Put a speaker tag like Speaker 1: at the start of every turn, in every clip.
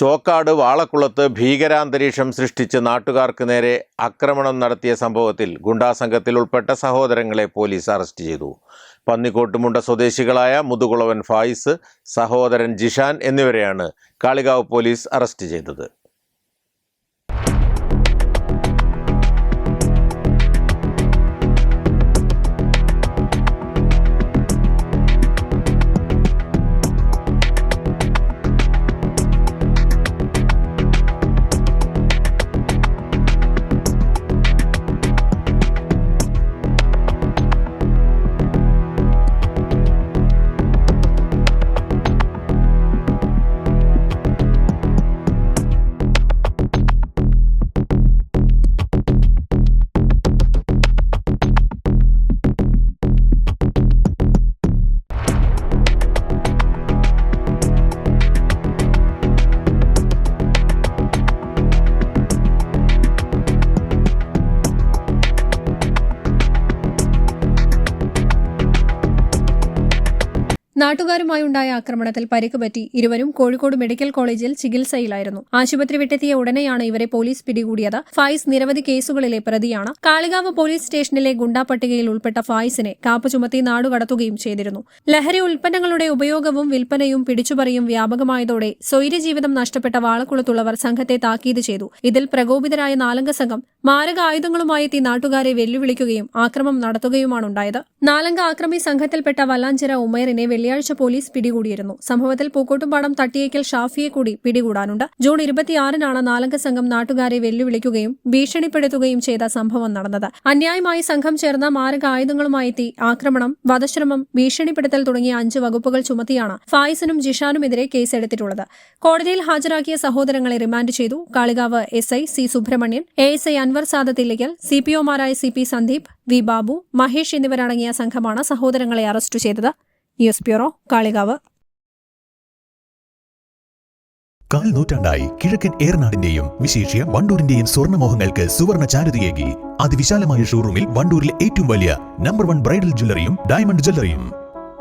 Speaker 1: ചോക്കാട് വാളക്കുളത്ത് ഭീകരാന്തരീക്ഷം സൃഷ്ടിച്ച് നാട്ടുകാർക്ക് നേരെ ആക്രമണം നടത്തിയ സംഭവത്തിൽ ഗുണ്ടാസംഘത്തിൽ ഉൾപ്പെട്ട സഹോദരങ്ങളെ പോലീസ് അറസ്റ്റ് ചെയ്തു. പന്നിക്കോട്ടുമുണ്ട സ്വദേശികളായ മുതുകുളവൻ ഫായിസ് സഹോദരൻ ജിഷാൻ എന്നിവരെയാണ് കാളികാവ് പോലീസ് അറസ്റ്റ് ചെയ്തത്.
Speaker 2: നാട്ടുകാരുമായുണ്ടായ ആക്രമണത്തിൽ പരിക്കുപറ്റി ഇരുവരും കോഴിക്കോട് മെഡിക്കൽ കോളേജിൽ ചികിത്സയിലായിരുന്നു. ആശുപത്രി വിട്ടെത്തിയ ഉടനെയാണ് ഇവരെ പോലീസ് പിടികൂടിയത്. ഫായിസ് നിരവധി കേസുകളിലെ പ്രതിയാണ്. കാളികാവ് പോലീസ് സ്റ്റേഷനിലെ ഗുണ്ടാ പട്ടികയിൽ ഉൾപ്പെട്ട ഫായിസിനെ കാപ്പ് ചുമത്തി നാടുകടത്തുകയും ചെയ്തിരുന്നു. ലഹരി ഉൽപ്പന്നങ്ങളുടെ ഉപയോഗവും വിൽപ്പനയും പിടിച്ചുപറിയും വ്യാപകമായതോടെ സ്വൈര്യജീവിതം നഷ്ടപ്പെട്ട വാളക്കുളത്തുള്ളവർ സംഘത്തെ താക്കീത് ചെയ്തു. ഇതിൽ പ്രകോപിതരായ നാലംഗ സംഘം മാരക ആയുധങ്ങളുമായി എത്തി നാട്ടുകാരെ വെല്ലുവിളിക്കുകയും ആക്രമം നടത്തുകയുമാണുണ്ടായത്. നാലംഗ ആക്രമി സംഘത്തിൽപ്പെട്ട വല്ലാഞ്ചിറ ഉമേറിനെ വെള്ളിയാഴ്ച പോലീസ് പിടികൂടിയിരുന്നു. സംഭവത്തിൽ പൂക്കോട്ടുംപാടം തട്ടിയേക്കൽ ഷാഫിയെ കൂടി പിടികൂടാനുണ്ട്. ജൂൺ ഇരുപത്തിയാറിനാണ് നാലംഗ സംഘം നാട്ടുകാരെ വെല്ലുവിളിക്കുകയും ഭീഷണിപ്പെടുത്തുകയും ചെയ്ത സംഭവം നടന്നത്. അന്യായമായി സംഘം ചേർന്ന മാരക ആയുധങ്ങളുമായി എത്തി ആക്രമണം വധശ്രമം ഭീഷണിപ്പെടുത്തൽ തുടങ്ങിയ അഞ്ച് വകുപ്പുകൾ ചുമത്തിയാണ് ഫായിസിനും ജിഷാനുമെതിരെ കേസെടുത്തിട്ടുള്ളത്. കോടതിയിൽ ഹാജരാക്കിയ സഹോദരങ്ങളെ റിമാൻഡ് ചെയ്തു. Kalikavu S I C Subramanian A S I Anvar Sadathillakkal C P ഒമാരായ C P Sandeep V Babu Mahesh എന്നിവരടങ്ങിയ സംഘമാണ് സഹോദരങ്ങളെ അറസ്റ്റ് ചെയ്തത്. News bureau Kalikavu.
Speaker 3: കാൽ നൂറ്റാണ്ടായി കിഴക്കൻ ഏറനാടിന്റെയും വിശേഷ്യ വണ്ടൂരിന്റെയും സ്വർണമോഹങ്ങൾക്ക് സുവർണ ചാരുതയേകി. അതിവിശാലമായ ഷോറൂമിൽ വണ്ടൂരിലെ ഏറ്റവും വലിയ നമ്പർ വൺ ബ്രൈഡൽ ജ്വല്ലറിയും ഡയമണ്ട് ജ്വല്ലറിയും.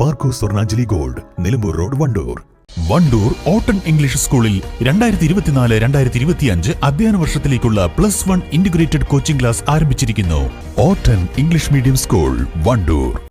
Speaker 3: പാർക്കോ സ്വർണാഞ്ജലി ഗോൾഡ് നിലമ്പൂർ റോഡ് വണ്ടൂർ. വണ്ടൂർ ഓട്ടൺ ഇംഗ്ലീഷ് സ്കൂളിൽ രണ്ടായിരത്തി ഇരുപത്തിനാല് രണ്ടായിരത്തി ഇരുപത്തിയഞ്ച് അധ്യയന വർഷത്തിലേക്കുള്ള plus one integrated coaching class ആരംഭിച്ചിരിക്കുന്നു. ഓട്ടൺ ഇംഗ്ലീഷ് മീഡിയം സ്കൂൾ വണ്ടൂർ.